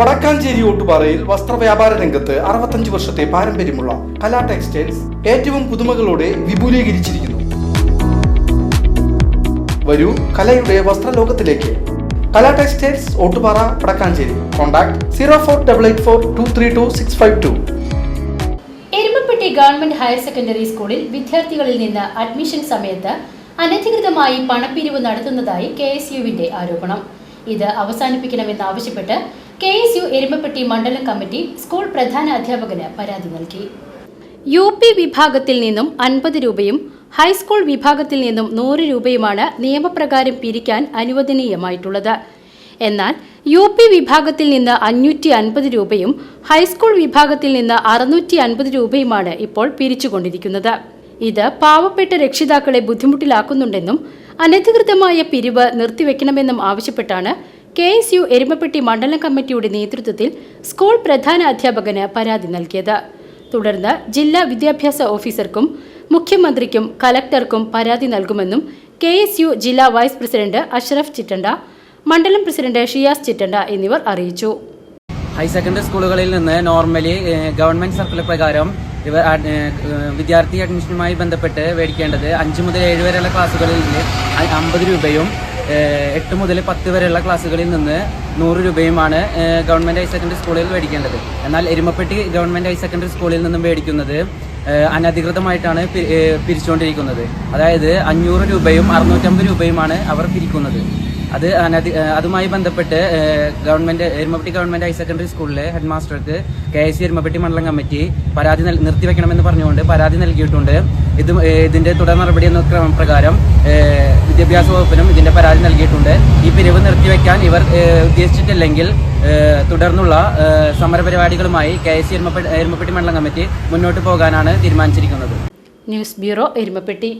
വടക്കാഞ്ചേരി ഓട്ടുപാറയിൽ വസ്ത്രവ്യാപാര രംഗത്ത് അറുപത്തഞ്ച് വർഷത്തെ പാരമ്പര്യമുള്ള കലാ ടെക്സ്റ്റൈൽസ് ഏറ്റവും പുതുമകളോടെ വിപുലീകരിച്ചിരിക്കുന്നു. വരൂ കലയുടെ വസ്ത്രലോകത്തിലേക്ക്. Kala textiles Ottupara Vadakkanchery. Contact zero four double eight four two three two six five two. Erumappetty government higher secondary സ്കൂളിൽ വിദ്യാർത്ഥികളിൽ നിന്ന് അഡ്മിഷൻ സമയത്ത് അനധികൃതമായി പണപ്പിരിവ് നടത്തുന്നതായി കെ എസ് യുവിന്റെ ആരോപണം. ഇത് അവസാനിപ്പിക്കണമെന്നാവശ്യപ്പെട്ട് കെ എസ് യു എരുമപ്പെട്ടി മണ്ഡലം കമ്മിറ്റി സ്കൂൾ പ്രധാന അധ്യാപകന് പരാതി നൽകി. യു പി വിഭാഗത്തിൽ നിന്നും അൻപത് രൂപയും ഹൈസ്കൂൾ വിഭാഗത്തിൽ നിന്നും നൂറ് രൂപയുമാണ് നിയമപ്രകാരം പിരിക്കാൻ അനുവദനീയമായിട്ടുള്ളത്. എന്നാൽ യു പി വിഭാഗത്തിൽ നിന്ന് അഞ്ഞൂറ്റി അൻപത് രൂപയും ഹൈസ്കൂൾ വിഭാഗത്തിൽ നിന്ന് അറുന്നൂറ്റി അൻപത് രൂപയുമാണ് ഇപ്പോൾ പിരിച്ചുകൊണ്ടിരിക്കുന്നത്. ഇത് പാവപ്പെട്ട രക്ഷിതാക്കളെ ബുദ്ധിമുട്ടിലാക്കുന്നുണ്ടെന്നും അനധികൃതമായ പിരിവ് നിർത്തിവെക്കണമെന്നും ആവശ്യപ്പെട്ടാണ് കെ എസ് യു എരുമപ്പെട്ടി മണ്ഡലം കമ്മിറ്റിയുടെ നേതൃത്വത്തിൽ സ്കൂൾ പ്രധാന അധ്യാപകന് പരാതി നൽകിയത്. തുടർന്ന് ജില്ലാ വിദ്യാഭ്യാസ ഓഫീസർക്കും മുഖ്യമന്ത്രിക്കും കലക്ടർക്കും പരാതി നൽകുമെന്നും കെ എസ് യു ജില്ലാ വൈസ് പ്രസിഡന്റ് അഷ്റഫ് ചിറ്റണ്ട മണ്ഡലം പ്രസിഡന്റ് ഷിയാസ് ചിറ്റണ്ട എന്നിവർ അറിയിച്ചു. ഹയർ സെക്കൻഡറി സ്കൂളുകളിൽ നിന്ന് നോർമലി ഗവൺമെന്റ് സർക്കുലർ പ്രകാരം ഇവർ വിദ്യാർത്ഥി അഡ്മിഷനുമായി ബന്ധപ്പെട്ട് മേടിക്കേണ്ടത് അഞ്ച് മുതൽ ഏഴ് വരെയുള്ള ക്ലാസ്സുകളിൽ അമ്പത് രൂപയും എട്ട് മുതൽ പത്ത് വരെയുള്ള ക്ലാസ്സുകളിൽ നിന്ന് നൂറ് രൂപയുമാണ് ഗവൺമെന്റ് ഹയർ സെക്കൻഡറി സ്കൂളിൽ മേടിക്കേണ്ടത്. എന്നാൽ എരുമപ്പെട്ടി ഗവൺമെന്റ് ഹയർ സെക്കൻഡറി സ്കൂളിൽ നിന്നും മേടിക്കുന്നത് അനധികൃതമായിട്ടാണ് പിരിച്ചുകൊണ്ടിരിക്കുന്നത്. അതായത് അഞ്ഞൂറ് രൂപയും അറുന്നൂറ്റമ്പത് രൂപയുമാണ് അവർ പിരിക്കുന്നത്. അത് അതുമായി ബന്ധപ്പെട്ട് government Erumappetty government higher secondary സ്കൂളിലെ ഹെഡ് മാസ്റ്റർക്ക് കെ എസ് സി എരുമപ്പെട്ടി മണ്ഡലം കമ്മിറ്റി പരാതി നിർത്തിവെക്കണമെന്ന് പറഞ്ഞുകൊണ്ട് പരാതി നൽകിയിട്ടുണ്ട്. ഇത് ഇതിന്റെ തുടർ നടപടി എന്ന ക്രമപ്രകാരം വിദ്യാഭ്യാസ വകുപ്പിനും ഇതിന്റെ പരാതി നൽകിയിട്ടുണ്ട്. ഈ പിരിവ് നിർത്തിവെക്കാൻ ഇവർ ഉദ്ദേശിച്ചിട്ടില്ലെങ്കിൽ തുടർന്നുള്ള സമരപരിപാടികളുമായി കെ എസ് സി എരുമപ്പെട്ടി മണ്ഡലം കമ്മിറ്റി മുന്നോട്ട് പോകാനാണ് തീരുമാനിച്ചിരിക്കുന്നത്. News bureau Erumappetty.